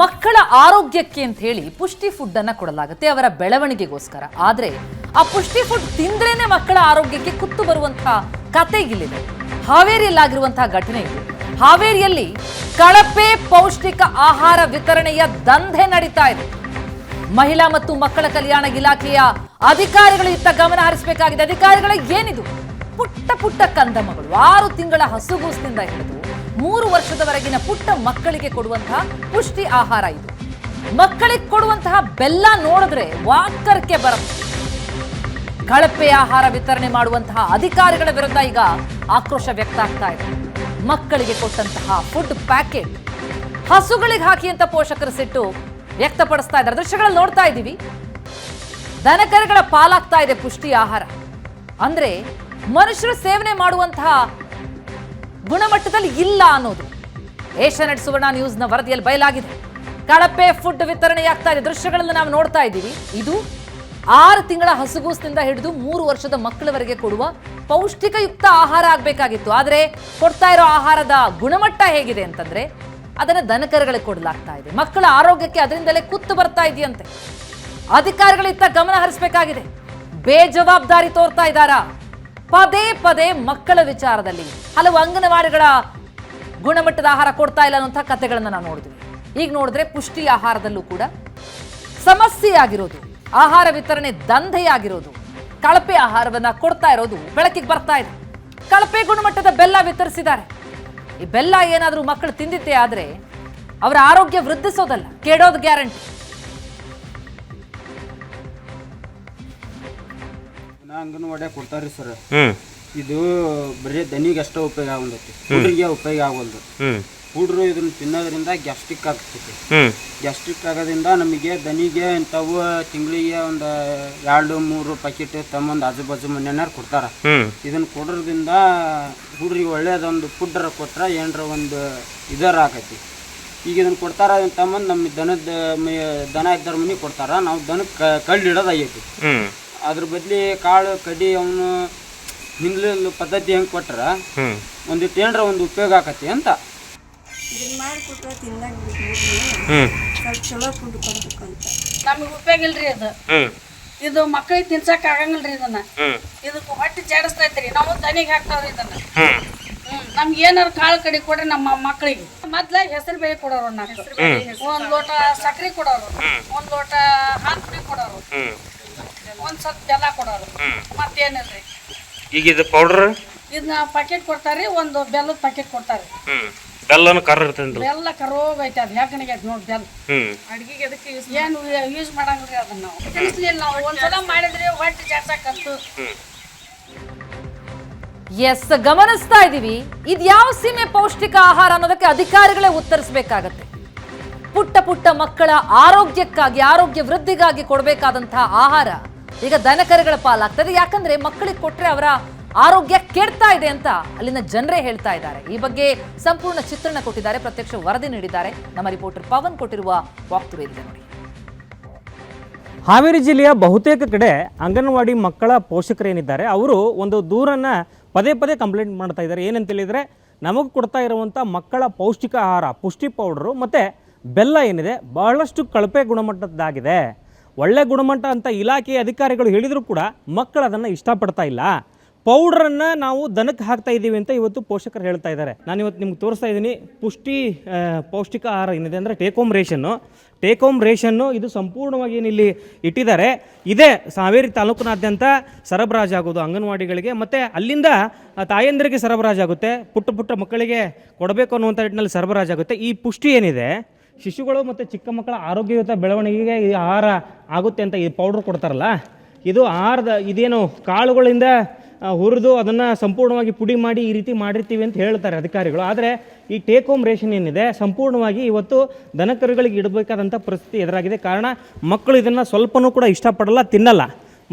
ಮಕ್ಕಳ ಆರೋಗ್ಯಕ್ಕೆ ಅಂತ ಹೇಳಿ ಪುಷ್ಟಿ ಫುಡ್ ಅನ್ನ ಕೊಡಲಾಗುತ್ತೆ ಅವರ ಬೆಳವಣಿಗೆಗೋಸ್ಕರ. ಆದ್ರೆ ಆ ಪುಷ್ಟಿ ಫುಡ್ ತಿಂದ್ರೇನೆ ಮಕ್ಕಳ ಆರೋಗ್ಯಕ್ಕೆ ಕುತ್ತು ಬರುವಂತಹ ಕತೆ ಇಲ್ಲಿದೆ. ಹಾವೇರಿಯಲ್ಲಾಗಿರುವಂತಹ ಘಟನೆ ಇದೆ. ಹಾವೇರಿಯಲ್ಲಿ ಕಳಪೆ ಪೌಷ್ಟಿಕ ಆಹಾರ ವಿತರಣೆಯ ದಂಧೆ ನಡೀತಾ ಇದೆ. ಮಹಿಳಾ ಮತ್ತು ಮಕ್ಕಳ ಕಲ್ಯಾಣ ಇಲಾಖೆಯ ಅಧಿಕಾರಿಗಳು ಇತ್ತ ಗಮನ ಹರಿಸಬೇಕಾಗಿದೆ. ಅಧಿಕಾರಿಗಳ ಏನಿದು? ಪುಟ್ಟ ಪುಟ್ಟ ಕಂದಮಗಳು ಆರು ತಿಂಗಳ ಹಸುಗೂಸಿನಿಂದ ಹಿಡಿದು ಮೂರು ವರ್ಷದವರೆಗಿನ ಪುಟ್ಟ ಮಕ್ಕಳಿಗೆ ಕೊಡುವಂತಹ ಪುಷ್ಟಿ ಆಹಾರ ಇದು. ಮಕ್ಕಳಿಗೆ ಕೊಡುವಂತಹ ಬೆಲ್ಲ ನೋಡಿದ್ರೆ ವಾಕರ್ಕೆ ಬರುತ್ತೆ. ಕಳಪೆ ಆಹಾರ ವಿತರಣೆ ಮಾಡುವಂತಹ ಅಧಿಕಾರಿಗಳ ವಿರುದ್ಧ ಈಗ ಆಕ್ರೋಶ ವ್ಯಕ್ತ ಆಗ್ತಾ ಇದೆ. ಮಕ್ಕಳಿಗೆ ಕೊಟ್ಟಂತಹ ಫುಡ್ ಪ್ಯಾಕೆಟ್ ಹಸುಗಳಿಗೆ ಹಾಕಿ ಅಂತ ಪೋಷಕರು ಸಿಟ್ಟು ವ್ಯಕ್ತಪಡಿಸ್ತಾ ಇದ್ದಾರೆ. ದೃಶ್ಯಗಳಲ್ಲಿ ನೋಡ್ತಾ ಇದ್ದೀವಿ. ದನಕರುಗಳ ಪಾಲಾಗ್ತಾ ಇದೆ ಪುಷ್ಟಿ ಆಹಾರ. ಅಂದ್ರೆ ಮನುಷ್ಯರು ಸೇವನೆ ಮಾಡುವಂತಹ ಗುಣಮಟ್ಟದಲ್ಲಿ ಇಲ್ಲ ಅನ್ನೋದು. ಏಷ್ಯಾನೆಟ್ ಸುವರ್ಣ ನ್ಯೂಸ್ನ ವರದಿಯಲ್ಲಿ ಬಯಲಾಗಿದೆ. ಕಳಪೆ ಫುಡ್ ವಿತರಣೆಯಾಗ್ತಾ ಇದೆ. ದೃಶ್ಯಗಳನ್ನು ನಾವು ನೋಡ್ತಾ ಇದ್ದೀವಿ. ಇದು ಆರು ತಿಂಗಳ ಹಸುಗೂಸಿನಿಂದ ಹಿಡಿದು ಮೂರು ವರ್ಷದ ಮಕ್ಕಳವರೆಗೆ ಕೊಡುವ ಪೌಷ್ಟಿಕಯುಕ್ತ ಆಹಾರ ಆಗಬೇಕಾಗಿತ್ತು. ಆದರೆ ಕೊಡ್ತಾ ಇರೋ ಆಹಾರದ ಗುಣಮಟ್ಟ ಹೇಗಿದೆ ಅಂತಂದ್ರೆ ಅದನ್ನು ದನಕರುಗಳಿಗೆ ಕೊಡಲಾಗ್ತಾ ಇದೆ. ಮಕ್ಕಳ ಆರೋಗ್ಯಕ್ಕೆ ಅದರಿಂದಲೇ ಕುತ್ತು ಬರ್ತಾ ಇದೆಯಂತೆ. ಅಧಿಕಾರಿಗಳಿತ್ತ ಗಮನ ಹರಿಸಬೇಕಾಗಿದೆ. ಬೇಜವಾಬ್ದಾರಿ ತೋರ್ತಾ ಇದ್ದಾರಾ? ಪದೇ ಪದೇ ಮಕ್ಕಳ ವಿಚಾರದಲ್ಲಿ ಹಲವು ಅಂಗನವಾಡಿಗಳ ಗುಣಮಟ್ಟದ ಆಹಾರ ಕೊಡ್ತಾ ಇಲ್ಲ ಅನ್ನುವಂಥ ಕಥೆಗಳನ್ನು ನಾವು ನೋಡಿದ್ವಿ. ಈಗ ನೋಡಿದ್ರೆ ಪುಷ್ಟಿ ಆಹಾರದಲ್ಲೂ ಕೂಡ ಸಮಸ್ಯೆ ಆಗಿರೋದು ಆಹಾರ ವಿತರಣೆ ದಂಧೆಯಾಗಿರೋದು, ಕಳಪೆ ಆಹಾರವನ್ನ ಕೊಡ್ತಾ ಇರೋದು ಬೆಳಕಿಗೆ ಬರ್ತಾ ಇದೆ. ಕಳಪೆ ಗುಣಮಟ್ಟದ ಬೆಲ್ಲ ವಿತರಿಸಿದ್ದಾರೆ. ಈ ಬೆಲ್ಲ ಏನಾದರೂ ಮಕ್ಕಳು ತಿಂದಿದ್ದೇ ಆದರೆ ಅವರ ಆರೋಗ್ಯ ವೃದ್ಧಿಸೋದಲ್ಲ, ಕೆಡೋದು ಗ್ಯಾರಂಟಿ. ನಾ ಅಂಗನವಾಡಿ ಕೊಡ್ತಾರ್ರಿ ಸರ್. ಇದು ಬರೀ ದನಿಗೆ ಅಷ್ಟೇ ಉಪಯೋಗ ಆಗಲ್ದೈತಿ ಹುಡ್ರಿಗೆ ಉಪಯೋಗ ಆಗಲ್ದು. ಹ್ಮ್. ಹುಡ್ರು ಇದನ್ನ ತಿನ್ನೋದ್ರಿಂದ ಗ್ಯಾಸ್ಟ್ರಿಕ್ ಆಗ್ತೈತಿ. ಗ್ಯಾಸ್ಟಿಕ್ ಗ್ಯಾಸ್ಟ್ರಿಕ್ ಆಗೋದ್ರಿಂದ ನಮಗೆ ದನಿಗೆ ಇಂಥವು ತಿಂಗಳಿಗೆ ಒಂದು ಎರಡು ಮೂರು ಪ್ಯಾಕೆಟ್ ತಮ್ಮೊಂದು ಆಜು ಬಾಜು ಮನೆಯವ್ರು ಕೊಡ್ತಾರ. ಇದನ್ನ ಕೊಡೋದ್ರಿಂದ ಹುಡ್ರಿಗೆ ಒಳ್ಳೇದೊಂದು ಫುಡ್ರ ಕೊಟ್ರೆ ಏನರ ಒಂದು ಇದರ ಆಕೈತಿ ಈಗ ಇದನ್ನ ಕೊಡ್ತಾರ ಅದನ್ನ ತಮ್ಮಂದು ನಮ್ಮ ದನದ ದನ ಇದ್ದರ ಮನೆ ಕೊಡ್ತಾರ. ನಾವು ದನಕ್ಕೆ ಕಳ್ಳಿಡೋದಾಗೈತಿ ಅದ್ರ ಬದ್ಲಿ ಕಾಳು ಕಡ್ಡಿ ಅವನು ಹಿಂದ್ಲ ಪದ್ಧತಿ ಹೆಂಗ್ ಕೊಟ್ರ ಒಂದು ಏನರ ಒಂದು ಉಪಯೋಗ ಆಕತಿ ಅಂತ. ಇದನ್ನ ಮಾಡಿಕೊಟ್ರೆ ತಿನ್ನಂಗ್ ಹ್ಮ್. ಸ್ವಲ್ಪ ಚಲೋ ಫುಡ್ ಕೊಡ್ಬೇಕಂತ. ನಮಗೆ ಉಪಯೋಗ ಇಲ್ರಿ ಅದು. ಹ್ಮ್. ಇದು ಮಕ್ಕಳಿಗೆ ತಿನ್ಸಕ್ ಆಗಂಗಿಲ್ರಿ ಇದನ್ನ. ಹ್ಮ್. ಇದಕ್ಕೆ ಹೊಟ್ಟೆ ಜಾಡಿಸ್ತೈತ್ರಿ. ನಾವು ದನಿಗೆ ಹಾಕ್ತಾವ್ರಿ ಇದನ್ನ. ಹ್ಮ್. ಹ್ಮ್. ನಮ್ಗೆ ಏನಾರ ಕಾಳು ಕಡಿ ಕೊಡ್ರಿ ನಮ್ಮ ಮಕ್ಕಳಿಗೆ ಮೊದ್ಲ ಹೆಸರು ಬೇಳೆ ಕೊಡೋರು ನಾಲ್ಕು ಒಂದ್ ಲೋಟ ಸಕ್ರಿ ಕೊಡೋರು. ಒಂದ್ ಲೋಟ ಹಾಲು ಪುಡಿ ಕೊಡೋರು. ಹ್ಮ್. ಒಂದ್ ಸ್ವಲ್ಪ ಬೆಲ್ಲ ಕೊಡೋರು. ಮತ್ತೇನಿಲ್ರಿ? ಈಗ ಇದು ಪೌಡರ್ ಇದನ್ನ ಪ್ಯಾಕೆಟ್ ಕೊಡ್ತಾರ್ರಿ ಒಂದು ಬೆಲ್ಲದ ಪ್ಯಾಕೆಟ್ ಕೊಡ್ತಾರೆ. ಹ್ಮ್. ಬೆಲ್ಲನು ಕರ್ರ ಇರ್ತಂದ್ರ ಬೆಲ್ಲ ಕರೋಗ್ ಐತೆ ಅದು ಹೆಗ್ಗಣಿಗೆ ನೋಡಿ ಬೆಲ್ಲ? ಹ್ಮ್. ಅಡ್ಗಿಗೆ ಅದಕ್ಕೆ ಯೂಸ್ ಏನು ಯೂಸ್ ಮಾಡಂಗಿಲ್ರಿ ಅದನ್ನ ನಾವು. ತಿನ್ಸ್ಲಿಲ್ಲ ನಾವು. ಒಂದ್ಸಲ ಮಾಡಿದ್ರೆ ಹೊಟ್ಟೆ ಜಾಡ್ಸಕ್ಕಂತು ಎಸ್ ಗಮನಿಸ್ತಾ ಇದೀವಿ ಇದ್ ಯಾವ ಸೀಮೆ ಪೌಷ್ಟಿಕ ಆಹಾರ ಅನ್ನೋದಕ್ಕೆ ಅಧಿಕಾರಿಗಳೇ ಉತ್ತರಿಸಬೇಕಾಗತ್ತೆ. ಪುಟ್ಟ ಪುಟ್ಟ ಮಕ್ಕಳ ಆರೋಗ್ಯಕ್ಕಾಗಿ ಆರೋಗ್ಯ ವೃದ್ಧಿಗಾಗಿ ಕೊಡಬೇಕಾದಂತಹ ಆಹಾರ. ಈಗ ದನಕರುಗಳ ಪಾಲಾಗ್ತದೆ. ಯಾಕಂದ್ರೆ ಮಕ್ಕಳಿಗೆ ಕೊಟ್ರೆ ಅವರ ಆರೋಗ್ಯ ಕೆಡ್ತಾ ಇದೆ ಅಂತ ಅಲ್ಲಿನ ಜನರೇ ಹೇಳ್ತಾ ಇದ್ದಾರೆ. ಈ ಬಗ್ಗೆ ಸಂಪೂರ್ಣ ಚಿತ್ರಣ ಕೊಟ್ಟಿದ್ದಾರೆ. ಪ್ರತ್ಯಕ್ಷ ವರದಿ ನೀಡಿದ್ದಾರೆ. ನಮ್ಮ ರಿಪೋರ್ಟರ್ ಪವನ್ ಕೊಟ್ಟಿರುವ ಇದೆ ನೋಡಿ. ಹಾವೇರಿ ಜಿಲ್ಲೆಯ ಬಹುತೇಕ ಕಡೆ ಅಂಗನವಾಡಿ ಮಕ್ಕಳ ಪೋಷಕರೇನಿದ್ದಾರೆ, ಅವರು ಒಂದು ದೂರನ್ನು ಪದೇ ಪದೇ ಕಂಪ್ಲೇಂಟ್ ಮಾಡ್ತಾ ಇದ್ದಾರೆ. ಏನಂತ ಹೇಳಿದ್ರೆ, ನಮಗೆ ಕೊಡ್ತಾ ಇರುವಂಥ ಮಕ್ಕಳ ಪೌಷ್ಟಿಕ ಆಹಾರ, ಪುಷ್ಟಿ ಪೌಡರು ಮತ್ತು ಬೆಲ್ಲ ಏನಿದೆ, ಬಹಳಷ್ಟು ಕಳಪೆ ಗುಣಮಟ್ಟದ್ದಾಗಿದೆ. ಒಳ್ಳೆ ಗುಣಮಟ್ಟ ಅಂತ ಇಲಾಖೆಯ ಅಧಿಕಾರಿಗಳು ಹೇಳಿದರೂ ಕೂಡ ಮಕ್ಕಳು ಅದನ್ನು ಇಷ್ಟಪಡ್ತಾ ಇಲ್ಲ. ಪೌಡ್ರನ್ನು ನಾವು ದನಕ್ಕೆ ಹಾಕ್ತಾ ಇದ್ದೀವಿ ಅಂತ ಇವತ್ತು ಪೋಷಕರು ಹೇಳ್ತಾ ಇದ್ದಾರೆ. ನಾನು ಇವತ್ತು ನಿಮ್ಗೆ ತೋರಿಸ್ತಾ ಇದ್ದೀನಿ ಪುಷ್ಟಿ ಪೌಷ್ಟಿಕ ಆಹಾರ ಏನಿದೆ ಅಂದರೆ take home ration take home ration ಇದು ಸಂಪೂರ್ಣವಾಗಿ ಏನಿಲ್ಲಿ ಇಟ್ಟಿದ್ದಾರೆ. ಇದೇ ಹಾವೇರಿ ತಾಲೂಕಿನಾದ್ಯಂತ ಸರಬರಾಜಾಗೋದು ಅಂಗನವಾಡಿಗಳಿಗೆ ಮತ್ತು ಅಲ್ಲಿಂದ ತಾಯಂದಿರಿಗೆ ಸರಬರಾಜಾಗುತ್ತೆ ಪುಟ್ಟ ಪುಟ್ಟ ಮಕ್ಕಳಿಗೆ ಕೊಡಬೇಕು ಅನ್ನುವಂಥ ನಿಟ್ಟಿನಲ್ಲಿ ಸರಬರಾಜಾಗುತ್ತೆ ಈ ಪುಷ್ಟಿ ಏನಿದೆ ಶಿಶುಗಳು ಮತ್ತು ಚಿಕ್ಕ ಮಕ್ಕಳ ಆರೋಗ್ಯಯುತ ಬೆಳವಣಿಗೆಗೆ ಈ ಆಹಾರ ಆಗುತ್ತೆ ಅಂತ ಈ ಪೌಡ್ರ್ ಕೊಡ್ತಾರಲ್ಲ, ಇದು ಆಹಾರದ ಇದೇನು ಕಾಳುಗಳಿಂದ ಹುರಿದು ಅದನ್ನು ಸಂಪೂರ್ಣವಾಗಿ ಪುಡಿ ಮಾಡಿ ಈ ರೀತಿ ಮಾಡಿರ್ತೀವಿ ಅಂತ ಹೇಳ್ತಾರೆ ಅಧಿಕಾರಿಗಳು. ಆದರೆ ಈ ಟೇಕ್ ಹೋಮ್ ರೇಷನ್ ಏನಿದೆ, ಸಂಪೂರ್ಣವಾಗಿ ಇವತ್ತು ದನಕರುಗಳಿಗೆ ಇಡಬೇಕಾದಂಥ ಪರಿಸ್ಥಿತಿ ಎದುರಾಗಿದೆ. ಕಾರಣ ಮಕ್ಕಳು ಇದನ್ನು ಸ್ವಲ್ಪನೂ ಕೂಡ ಇಷ್ಟಪಡಲ್ಲ, ತಿನ್ನಲ್ಲ.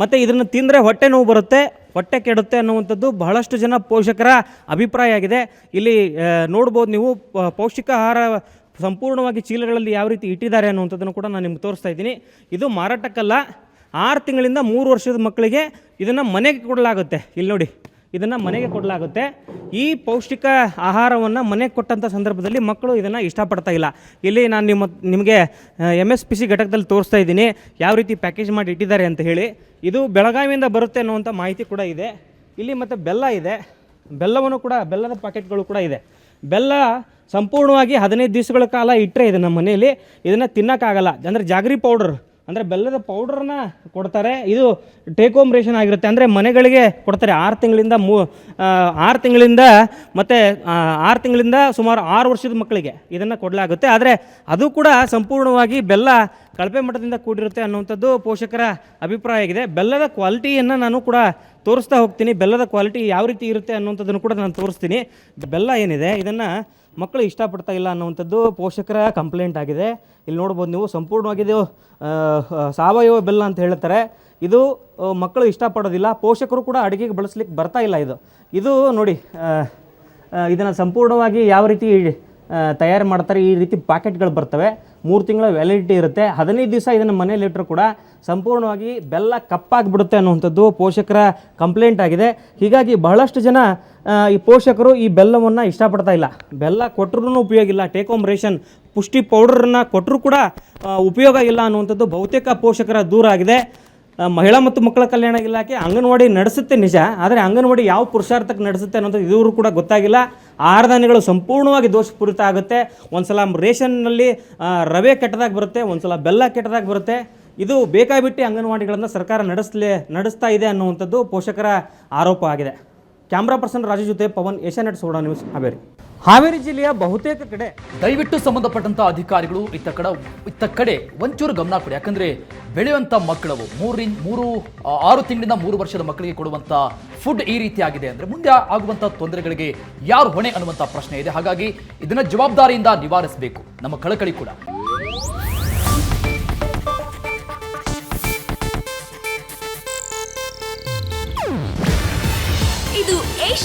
ಮತ್ತು ಇದನ್ನು ತಿಂದರೆ ಹೊಟ್ಟೆ ನೋವು ಬರುತ್ತೆ, ಹೊಟ್ಟೆ ಕೆಡುತ್ತೆ ಅನ್ನುವಂಥದ್ದು ಬಹಳಷ್ಟು ಜನ ಪೋಷಕರ ಅಭಿಪ್ರಾಯ ಆಗಿದೆ. ಇಲ್ಲಿ ನೋಡ್ಬೋದು ನೀವು ಪೌಷ್ಟಿಕ ಆಹಾರ ಸಂಪೂರ್ಣವಾಗಿ ಚೀಲಗಳಲ್ಲಿ ಯಾವ ರೀತಿ ಇಟ್ಟಿದ್ದಾರೆ ಅನ್ನುವಂಥದ್ದನ್ನು ಕೂಡ ನಾನು ನಿಮ್ಗೆ ತೋರಿಸ್ತಾ ಇದ್ದೀನಿ. ಇದು ಮಾರಾಟಕ್ಕಲ್ಲ, ಆರು ತಿಂಗಳಿಂದ ಮೂರು ವರ್ಷದ ಮಕ್ಕಳಿಗೆ ಇದನ್ನು ಮನೆಗೆ ಕೊಡಲಾಗುತ್ತೆ. ಇಲ್ಲಿ ನೋಡಿ, ಇದನ್ನು ಮನೆಗೆ ಕೊಡಲಾಗುತ್ತೆ. ಈ ಪೌಷ್ಟಿಕ ಆಹಾರವನ್ನು ಮನೆಗೆ ಕೊಟ್ಟಂಥ ಸಂದರ್ಭದಲ್ಲಿ ಮಕ್ಕಳು ಇದನ್ನು ಇಷ್ಟಪಡ್ತಾ ಇಲ್ಲ. ಇಲ್ಲಿ ನಾನು ನಿಮ್ಮ, ನಿಮಗೆ ಎಂ ಎಸ್ ಪಿ ಸಿ ಘಟಕದಲ್ಲಿ ತೋರಿಸ್ತಾ ಇದ್ದೀನಿ. ಯಾವ ರೀತಿ ಪ್ಯಾಕೇಜ್ ಮಾಡಿ ಇಟ್ಟಿದ್ದಾರೆ ಅಂತ ಹೇಳಿ. ಇದು ಬೆಳಗಾವಿಯಿಂದ ಬರುತ್ತೆ ಅನ್ನುವಂಥ ಮಾಹಿತಿ ಕೂಡ ಇದೆ. ಇಲ್ಲಿ ಮತ್ತು ಬೆಲ್ಲ ಇದೆ. ಬೆಲ್ಲವನ್ನು ಕೂಡ, ಬೆಲ್ಲದ ಪ್ಯಾಕೆಟ್ಗಳು ಕೂಡ ಇದೆ. ಬೆಲ್ಲ ಸಂಪೂರ್ಣವಾಗಿ ಹದಿನೈದು ದಿವಸಗಳ ಕಾಲ ಇಟ್ಟರೆ ಇದು ನಮ್ಮ ಮನೆಯಲ್ಲಿ ಇದನ್ನು ತಿನ್ನೋಕ್ಕಾಗಲ್ಲ. ಅಂದರೆ ಜಾಗರಿ ಪೌಡರ್, ಅಂದರೆ ಬೆಲ್ಲದ ಪೌಡ್ರನ್ನ ಕೊಡ್ತಾರೆ. ಇದು ಟೇಕ್ ಹೋಮ್ ರೇಷನ್ ಆಗಿರುತ್ತೆ. ಅಂದರೆ ಮನೆಗಳಿಗೆ ಕೊಡ್ತಾರೆ. ಆರು ತಿಂಗಳಿಂದ ಮೂ ಆರು ತಿಂಗಳಿಂದ ಮತ್ತು ಆರು ತಿಂಗಳಿಂದ ಸುಮಾರು ಆರು ವರ್ಷದ ಮಕ್ಕಳಿಗೆ ಇದನ್ನು ಕೊಡಲಾಗುತ್ತೆ. ಆದರೆ ಅದು ಕೂಡ ಸಂಪೂರ್ಣವಾಗಿ ಬೆಲ್ಲ ಕಳಪೆ ಮಟ್ಟದಿಂದ ಕೂಡಿರುತ್ತೆ ಅನ್ನುವಂಥದ್ದು ಪೋಷಕರ ಅಭಿಪ್ರಾಯ ಆಗಿದೆ ಬೆಲ್ಲದ ಕ್ವಾಲಿಟಿಯನ್ನು ನಾನು ಕೂಡ ತೋರಿಸ್ತಾ ಹೋಗ್ತೀನಿ. ಬೆಲ್ಲದ ಕ್ವಾಲಿಟಿ ಯಾವ ರೀತಿ ಇರುತ್ತೆ ಅನ್ನುವಂಥದ್ದನ್ನು ಕೂಡ ನಾನು ತೋರಿಸ್ತೀನಿ. ಬೆಲ್ಲ ಏನಿದೆ? ಇದನ್ನು ಮಕ್ಕಳು ಇಷ್ಟಪಡ್ತಾ ಇಲ್ಲ ಅನ್ನುವಂಥದ್ದು ಪೋಷಕರ ಕಂಪ್ಲೇಂಟ್ ಆಗಿದೆ. ಇಲ್ಲಿ ನೋಡ್ಬೋದು ನೀವು ಸಂಪೂರ್ಣವಾಗಿ ಇದು ಆ, ಆ, ಸಾವಯವ ಬೆಲ್ಲ ಅಂತ ಹೇಳ್ತಾರೆ. ಇದು ಮಕ್ಕಳು ಇಷ್ಟಪಡೋದಿಲ್ಲ. ಪೋಷಕರು ಕೂಡ ಅಡುಗೆಗೆ ಬಳಸ್ಲಿಕ್ಕೆ ಬರ್ತಾ ಇಲ್ಲ ಇದು. ಇದು ನೋಡಿ ಇದನ್ನು ಸಂಪೂರ್ಣವಾಗಿ ಯಾವ ರೀತಿ ತಯಾರು ಮಾಡ್ತಾರೆ. ಈ ರೀತಿ ಪ್ಯಾಕೆಟ್ಗಳು ಬರ್ತವೆ. ಮೂರು ತಿಂಗಳ ವ್ಯಾಲಿಡಿಟಿ ಇರುತ್ತೆ. ಹದಿನೈದು ದಿವಸ ಇದನ್ನು ಮನೇಲಿ ಇಟ್ಟರು ಕೂಡ ಸಂಪೂರ್ಣವಾಗಿ ಬೆಲ್ಲ ಕಪ್ಪಾಗಿಬಿಡುತ್ತೆ ಅನ್ನುವಂಥದ್ದು ಪೋಷಕರ ಕಂಪ್ಲೇಂಟ್ ಆಗಿದೆ. ಹೀಗಾಗಿ ಬಹಳಷ್ಟು ಜನ ಈ ಪೋಷಕರು ಈ ಬೆಲ್ಲವನ್ನು ಇಷ್ಟಪಡ್ತಾ ಇಲ್ಲ. ಬೆಲ್ಲ ಕೊಟ್ಟರು ಉಪಯೋಗ ಇಲ್ಲ. ಟೇಕ್ ಹೋಮ್ ರೇಷನ್ ಪುಷ್ಟಿ ಪೌಡರನ್ನು ಕೊಟ್ಟರು ಕೂಡ ಉಪಯೋಗ ಇಲ್ಲ ಅನ್ನುವಂಥದ್ದು ಬಹುತೇಕ ಪೋಷಕರ ದೂರ ಆಗಿದೆ ಮಹಿಳಾ ಮತ್ತು ಮಕ್ಕಳ ಕಲ್ಯಾಣ ಇಲಾಖೆ ಅಂಗನವಾಡಿ ನಡೆಸುತ್ತೆ ನಿಜ ಆದರೆ ಅಂಗನವಾಡಿ ಯಾವ ಪುರುಷಾರ್ಥಕ್ಕೆ ನಡೆಸುತ್ತೆ ಅನ್ನೋದು ಇವರು ಕೂಡ ಗೊತ್ತಾಗಿಲ್ಲ. ಆಹಾರ ಸಂಪೂರ್ಣವಾಗಿ ದೋಷಪೂರಿತ ಆಗುತ್ತೆ. ಒಂದ್ಸಲ ರೇಷನ್ನಲ್ಲಿ ಆ, ರವೆ ಕೆಟ್ಟದಾಗಿ ಬರುತ್ತೆ ಒಂದ್ಸಲ ಬೆಲ್ಲ ಕೆಟ್ಟದಾಗಿ ಬರುತ್ತೆ. ಇದು ಬೇಕಾಬಿಟ್ಟು ಅಂಗನವಾಡಿಗಳನ್ನು ಸರ್ಕಾರ ನಡೆಸಲೇ ನಡೆಸ್ತಾ ಇದೆ ಅನ್ನುವಂಥದ್ದು ಪೋಷಕರ ಆರೋಪ ಆಗಿದೆ. ಕ್ಯಾಮ್ರಾ ಪರ್ಸನ್ ರಾಜು ಜೊತೆ ಪವನ್ ಏಷ್ಯಾನೆಟ್ ಸೋಡಾ ನ್ಯೂಸ್ ಹಾವೇರಿ. ಹಾವೇರಿ ಜಿಲ್ಲೆಯ ಬಹುತೇಕ ಕಡೆ ದಯವಿಟ್ಟು ಸಂಬಂಧಪಟ್ಟಂತ ಅಧಿಕಾರಿಗಳು ಇತ್ತ ಕಡೆ ಇತ್ತ ಕಡೆ ಒಂಚೂರು ಗಮನ ಕೊಡಿ. ಯಾಕಂದ್ರೆ ಬೆಳೆಯುವಂತ ಮಕ್ಕಳವು ಮೂರಿನ್ ಮೂರು ಆರು ತಿಂಗಳಿಂದ ಮೂರು ವರ್ಷದ ಮಕ್ಕಳಿಗೆ ಕೊಡುವಂತ ಫುಡ್ ಈ ರೀತಿ ಆಗಿದೆ ಅಂದ್ರೆ ಮುಂದೆ ಆಗುವಂತ ತೊಂದರೆಗಳಿಗೆ ಯಾರು ಹೊಣೆ ಅನ್ನುವಂತ ಪ್ರಶ್ನೆ ಇದೆ. ಹಾಗಾಗಿ ಇದನ್ನ ಜವಾಬ್ದಾರಿಯಿಂದ ನಿವಾರಿಸಬೇಕು. ನಮ್ಮ ಕಳಕಳಿ ಕೂಡ.